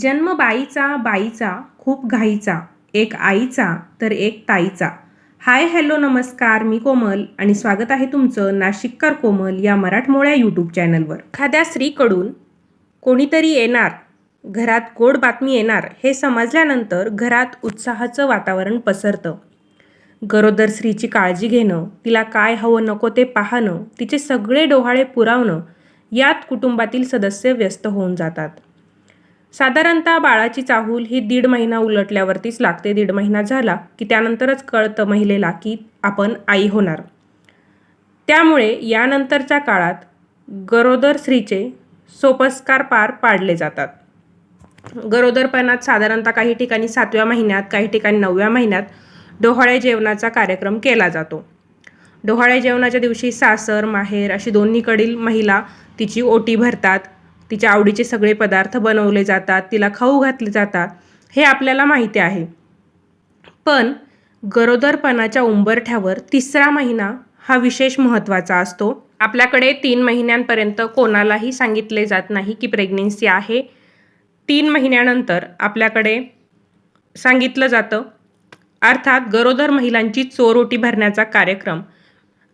जन्म बाईचा बाईचा खूप घाईचा एक आईचा तर एक ताईचा. हाय हॅलो नमस्कार मी कोमल आणि स्वागत आहे तुमचं नाशिककर कोमल या मराठमोळ्या यूट्यूब चॅनलवर. एखाद्या स्त्रीकडून कोणीतरी येणार घरात गोड बातमी येणार हे समजल्यानंतर घरात उत्साहाचं वातावरण पसरतं. गरोदर स्त्रीची काळजी घेणं तिला काय हवं नको ते पाहणं तिचे सगळे डोहाळे पुरावणं यात कुटुंबातील सदस्य व्यस्त होऊन जातात. साधारणतः बाळाची चाहूल ही दीड महिना उलटल्यावरतीच लागते. दीड महिना झाला की त्यानंतरच कळतं महिलेला की आपण आई होणार. त्यामुळे यानंतरच्या काळात गरोदर स्त्रीचे सोपस्कार पार पाडले जातात. गरोदरपणात साधारणतः काही ठिकाणी सातव्या महिन्यात काही ठिकाणी नवव्या महिन्यात डोहाळे जेवणाचा कार्यक्रम केला जातो. डोहाळे जेवणाच्या दिवशी सासर माहेर अशी दोन्हीकडील महिला तिची ओटी भरतात. तिच्या आवडीचे सगळे पदार्थ बनवले जातात तिला खाऊ घातले जातात हे आपल्याला माहिती आहे. पण गरोदरपणाच्या उंबरठ्यावर तिसरा महिना हा विशेष महत्त्वाचा असतो. आपल्याकडे तीन महिन्यांपर्यंत कोणालाही सांगितले जात नाही की प्रेग्नेन्सी आहे. तीन महिन्यानंतर आपल्याकडे सांगितलं जातं. अर्थात गरोदर महिलांची चोरोटी भरण्याचा कार्यक्रम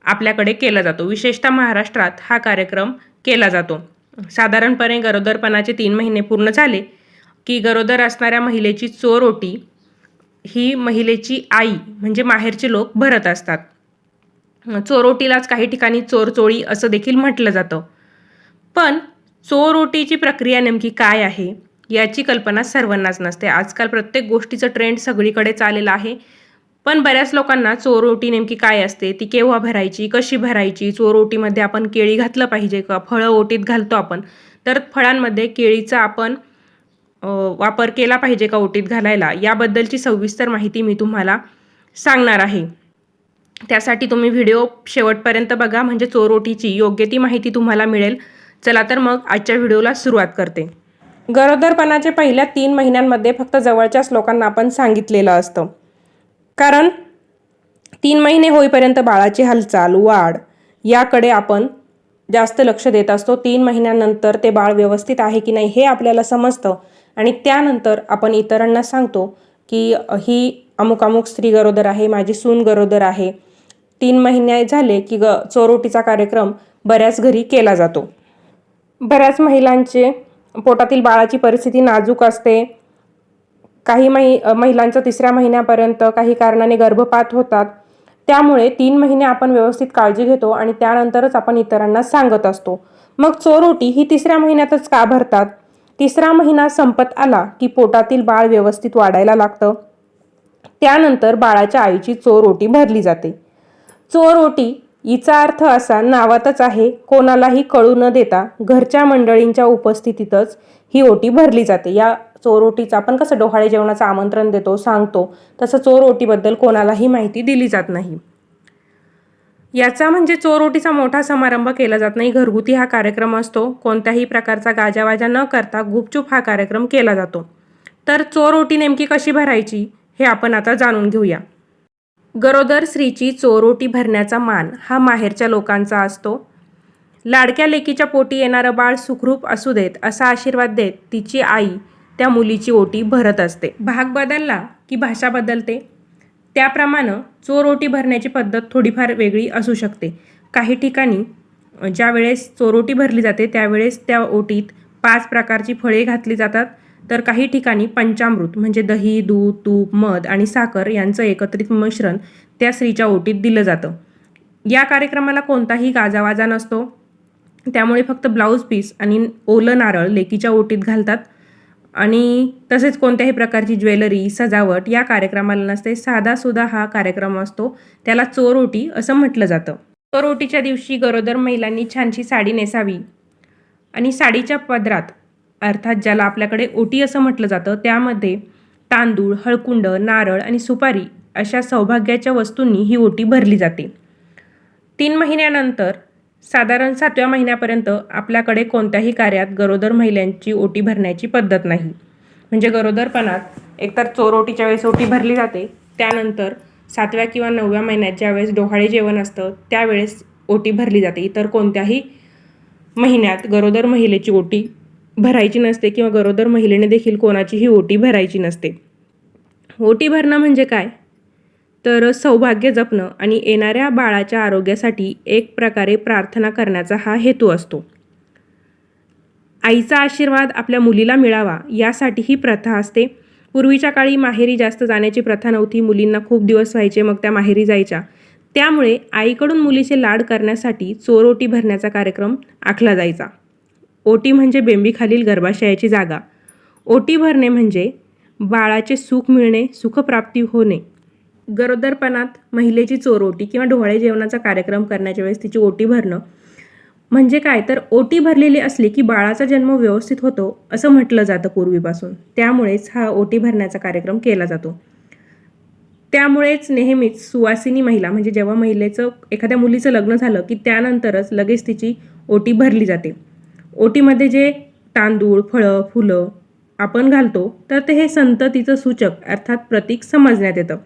आपल्याकडे केला जातो. विशेषतः महाराष्ट्रात हा कार्यक्रम केला जातो. साधारणपणे गरोदरपणाचे तीन महिने पूर्ण झाले की गरोदर असणाऱ्या महिलेची चोरोटी ही महिलेची आई म्हणजे माहेरचे लोक भरत असतात. चोरोटीलाच काही ठिकाणी चोरचोळी असं देखील म्हटलं जातं. पण चोरोटीची प्रक्रिया नेमकी काय आहे याची कल्पना सर्वांनाच नसते. आजकाल प्रत्येक गोष्टीचं ट्रेंड सगळीकडे चाललेलं आहे. पण बऱ्याच लोकांना चोरोटी नेमकी काय असते? ती केव्हा भरायची? कशी भरायची? चोरोटीमध्ये आपण केळी घातलं पाहिजे का? फळं ओटीत घालतो आपण. तर फळांमध्ये केळीचा आपण वापर केला पाहिजे का ओटीत घालायला? याबद्दलची सविस्तर माहिती मी तुम्हाला सांगणार आहे. त्यासाठी तुम्ही व्हिडिओ शेवटपर्यंत बघा. म्हणजे चोरोटीची योग्य ती माहिती तुम्हाला मिळेल. चला तर मग आजच्या व्हिडिओला सुरुवात करते. गरोदरपणाच्या पहिल्या तीन महिन्यांमध्ये फक्त जवळच्याच लोकांना आपण सांगितलेलं असतं. कारण तीन महिने होईपर्यंत बाळाची हालचाल वाढ याकडे आपण जास्त लक्ष देत असतो. तीन महिन्यानंतर ते बाळ व्यवस्थित आहे की नाही हे आपल्याला समजतं. आणि त्यानंतर आपण इतरांना सांगतो की ही अमुक अमुक स्त्री गरोदर आहे माझी सून गरोदर आहे. तीन महिने झाले की ग चोरोटीचा कार्यक्रम बऱ्याच घरी केला जातो. बऱ्याच महिलांचे पोटातील बाळाची परिस्थिती नाजूक असते. काही महि महिलांचं तिसऱ्या महिन्यापर्यंत काही कारणाने गर्भपात होतात. त्यामुळे तीन महिने आपण व्यवस्थित काळजी घेतो आणि त्यानंतरच आपण इतरांना सांगत असतो. मग चोरोटी ही तिसऱ्या महिन्यातच का भरतात? तिसरा महिना संपत आला की पोटातील बाळ व्यवस्थित वाढायला लागतं. त्यानंतर बाळाच्या आईची चोरोटी भरली जाते. चोरोटी हिचा अर्थ असा नावातच आहे कोणालाही कळू न देता घरच्या मंडळींच्या उपस्थितीतच ही ओटी भरली जाते. या चोरोटीचं आपण कसं डोहाळे जेवणाचं आमंत्रण देतो सांगतो तसं चोरोटीबद्दल कोणालाही माहिती दिली जात नाही. याचा म्हणजे चोरोटीचा मोठा समारंभ केला जात नाही. घरगुती हा कार्यक्रम असतो. कोणत्याही प्रकारचा गाजावाजा न करता गुपचूप हा कार्यक्रम केला जातो. तर चोरोटी नेमकी कशी भरायची हे आपण आता जाणून घेऊया. गरोदर स्त्रीची चोरोटी भरण्याचा मान हा माहेरच्या लोकांचा असतो. लाडक्या लेकीच्या पोटी येणारं बाळ सुखरूप असू देत असा आशीर्वाद देत तिची आई त्या मुलीची ओटी भरत असते. भाग बदलला की भाषा बदलते? त्याप्रमाणे चोरोटी भरण्याची पद्धत थोडीफार वेगळी असू शकते. काही ठिकाणी ज्या वेळेस चोरोटी भरली जाते त्यावेळेस त्या ओटीत पाच प्रकारची फळे घातली जातात. तर काही ठिकाणी पंचामृत म्हणजे दही दूध तूप मध आणि साखर यांचं एकत्रित मिश्रण त्या स्त्रीच्या ओटीत दिलं जातं. या कार्यक्रमाला कोणताही गाजावाजा नसतो. त्यामुळे फक्त ब्लाऊज पीस आणि ओलं नारळ लेकीच्या ओटीत घालतात. आणि तसेच कोणत्याही प्रकारची ज्वेलरी सजावट या कार्यक्रमाला नसते. साधासुद्धा हा कार्यक्रम असतो. त्याला चोरोटी असं म्हटलं जातं. चोरोटीच्या दिवशी गरोदर महिलांनी छानशी साडी नेसावी. आणि साडीच्या पदरात अर्थात ज्याला आपल्याकडे ओटी असं म्हटलं जातं त्यामध्ये तांदूळ हळकुंड नारळ आणि सुपारी अशा सौभाग्याच्या वस्तूंनी ही ओटी भरली जाते. तीन महिन्यानंतर साधारण सातव्या महिन्यापर्यंत आपल्याकडे कोणत्याही कार्यात गरोदर महिलांची ओटी भरण्याची पद्धत नाही. म्हणजे गरोदरपणात एकतर चोर ओटीच्या वेळेस ओटी भरली जाते त्यानंतर सातव्या किंवा नवव्या महिन्यात ज्यावेळेस डोहाळे जेवण असतं त्यावेळेस ओटी भरली जाते. इतर कोणत्याही महिन्यात गरोदर महिलेची ओटी भरायची नसते किंवा गरोदर महिलेने देखील कोणाचीही ओटी भरायची नसते. ओटी भरणं म्हणजे काय? तर सौभाग्य जपणं आणि येणाऱ्या बाळाच्या आरोग्यासाठी एक प्रकारे प्रार्थना करण्याचा हा हेतू असतो. आईचा आशीर्वाद आपल्या मुलीला मिळावा यासाठी ही प्रथा असते. पूर्वीच्या काळी माहेरी जास्त जाण्याची प्रथा नव्हती. मुलींना खूप दिवस व्हायचे मग त्या माहेरी जायच्या. त्यामुळे आईकडून मुलीचे लाड करण्यासाठी चोरोटी भरण्याचा कार्यक्रम आखला जायचा. ओटी म्हणजे बेंबीखालील गर्भाशयाची जागा. ओटी भरणे म्हणजे बाळाचे सुख मिळणे सुखप्राप्ती होणे. गरोदरपणात महिलेची चोरोटी किंवा डोहाळे जेवणाचा कार्यक्रम करण्याच्या वेळेस तिची ओटी भरणं. म्हणजे काय? तर ओटी भरलेली असली की बाळाचा जन्म व्यवस्थित होतो असं म्हटलं जातं पूर्वीपासून. त्यामुळेच हा ओटी भरण्याचा कार्यक्रम केला जातो. त्यामुळेच नेहमीच सुवासिनी महिला म्हणजे जेव्हा महिलेचं एखाद्या मुलीचं लग्न झालं की त्यानंतरच लगेच तिची ओटी भरली जाते. ओटीमध्ये जे तांदूळ फळं फुलं आपण घालतो तर ते हे संततीचं सूचक अर्थात प्रतीक समजण्यात येतं.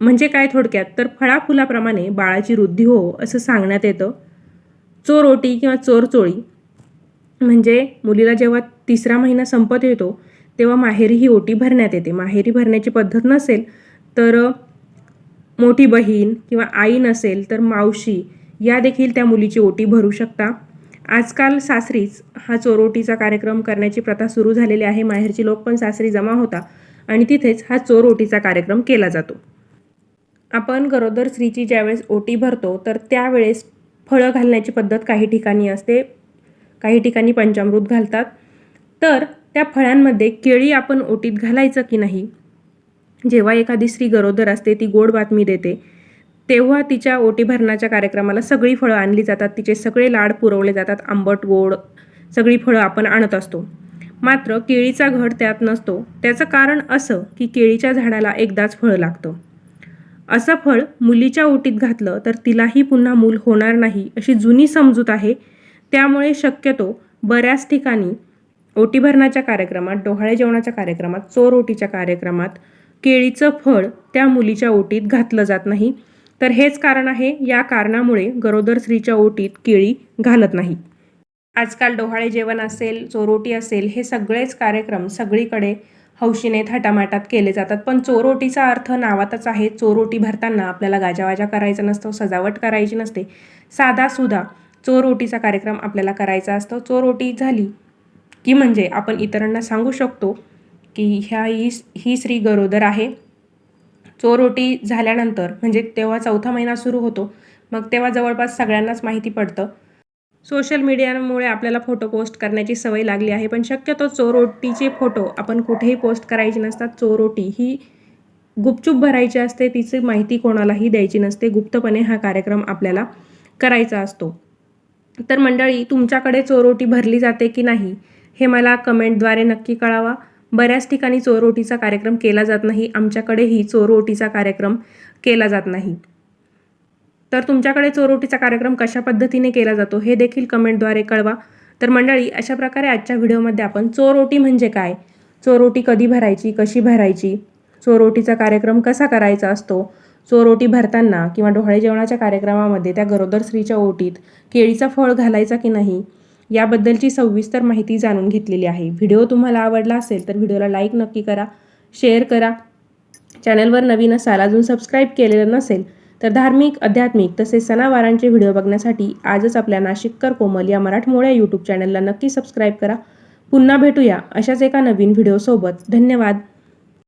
म्हणजे काय थोडक्यात? तर फळाफुलाप्रमाणे बाळाची वृद्धी हो असं सांगण्यात येतं. चोर ओटी किंवा चोर चोळी म्हणजे मुलीला जेव्हा तिसरा महिना संपत येतो तेव्हा माहेरी ही ओटी भरण्यात येते. माहेरी भरण्याची पद्धत नसेल तर मोठी बहीण किंवा आई नसेल तर मावशी या देखील त्या मुलीची ओटी भरू शकता. आजकाल सासरीच हा चोरोटीचा कार्यक्रम करण्याची प्रथा सुरू झालेली आहे. माहेरची लोक पण सासरी जमा होता आणि तिथेच हा चोरोटीचा कार्यक्रम केला जातो. आपण गरोदर स्त्रीची ज्यावेळेस ओटी भरतो तर त्यावेळेस फळं घालण्याची पद्धत काही ठिकाणी असते. काही ठिकाणी पंचामृत घालतात. तर त्या फळांमध्ये केळी आपण ओटीत घालायचं की नाही? जेव्हा एखादी स्त्री गरोदर असते ती गोड बातमी देते तेव्हा तिच्या ओटी भरण्याच्या कार्यक्रमाला सगळी फळं आणली जातात. तिचे सगळे लाड पुरवले जातात. आंबट गोड सगळी फळं आपण आणत असतो. मात्र केळीचा घट त्यात नसतो. त्याचं कारण असं की केळीच्या झाडाला एकदाच फळं लागतं. असं फळ मुलीच्या ओटीत घातलं तर तिलाही पुन्हा मूल होणार नाही अशी जुनी समजूत आहे. त्यामुळे शक्यतो बऱ्याच ठिकाणी ओटीभरणाच्या कार्यक्रमात डोहाळे जेवणाच्या कार्यक्रमात चोर ओटीच्या कार्यक्रमात केळीचं फळ त्या मुलीच्या ओटीत घातलं जात नाही. तर हेच कारण आहे या कारणामुळे गरोदर स्त्रीच्या ओटीत केळी घालत नाही. आजकाल डोहाळे जेवण असेल चोरोटी असेल हे सगळेच कार्यक्रम सगळीकडे हौशीने थाटामाटात केले जातात. पण चोरोटीचा अर्थ नावातच आहे. चोरोटी भरताना आपल्याला गाजावाजा करायचा नसतो सजावट करायची नसते. साधा सुधा चोरोटीचा कार्यक्रम आपल्याला करायचा असतो. चोरोटी झाली की म्हणजे आपण इतरांना सांगू शकतो की ह्या ही ही स्त्री गरोदर आहे. चोरोटी झाल्यानंतर म्हणजे तेव्हा चौथा महिना सुरू होतो. मग तेव्हा जवळपास सगळ्यांनाच माहिती पडतं. सोशल मीडियामुळे आपल्याला फोटो पोस्ट करण्याची सवय लागली आहे पण शक्यतो चोरोटीचे फोटो आपण कुठेही पोस्ट करायची नसतात. चोरोटी ही गुपचूप भरायची असते तिची माहिती कोणालाही द्यायची नसते. गुप्तपणे हा कार्यक्रम आपल्याला करायचा असतो. तर मंडळी तुमच्याकडे चोरोटी भरली जाते की नाही हे मला कमेंटद्वारे नक्की कळावा. बऱ्याच ठिकाणी चोरोटीचा कार्यक्रम केला जात नाही. आमच्याकडेही चोरोटीचा कार्यक्रम केला जात नाही. तर तुमच्याकडे चोरोटीचा कार्यक्रम कशा पद्धतीने केला जातो हे देखील कमेंटद्वारे कळवा. तर मंडळी अशा प्रकारे आजच्या व्हिडिओमध्ये आपण चोरोटी म्हणजे काय? चोरोटी कधी भरायची कशी भरायची? चोरोटीचा कार्यक्रम कसा करायचा असतो? चोरोटी भरताना किंवा डोहाळे जेवणाच्या कार्यक्रमामध्ये त्या गरोदर स्त्रीच्या ओटीत केळीचा फळ घालायचा की नाही? याबद्दलची सविस्तर माहिती जाणून घेतलेली आहे. व्हिडिओ तुम्हाला आवडला असेल तर व्हिडिओला लाईक नक्की करा शेअर करा. चॅनलवर नवीन असाल अजून सबस्क्राईब केलेलं नसेल तर धार्मिक आध्यात्मिक तसेच सणावारांचे व्हिडिओ बघण्यासाठी आजच आपल्या नाशिककर कोमल या मराठमोळ्या यूट्यूब चॅनलला नक्की सबस्क्राईब करा. पुन्हा भेटूया अशाच एका नवीन व्हिडिओसोबत. धन्यवाद.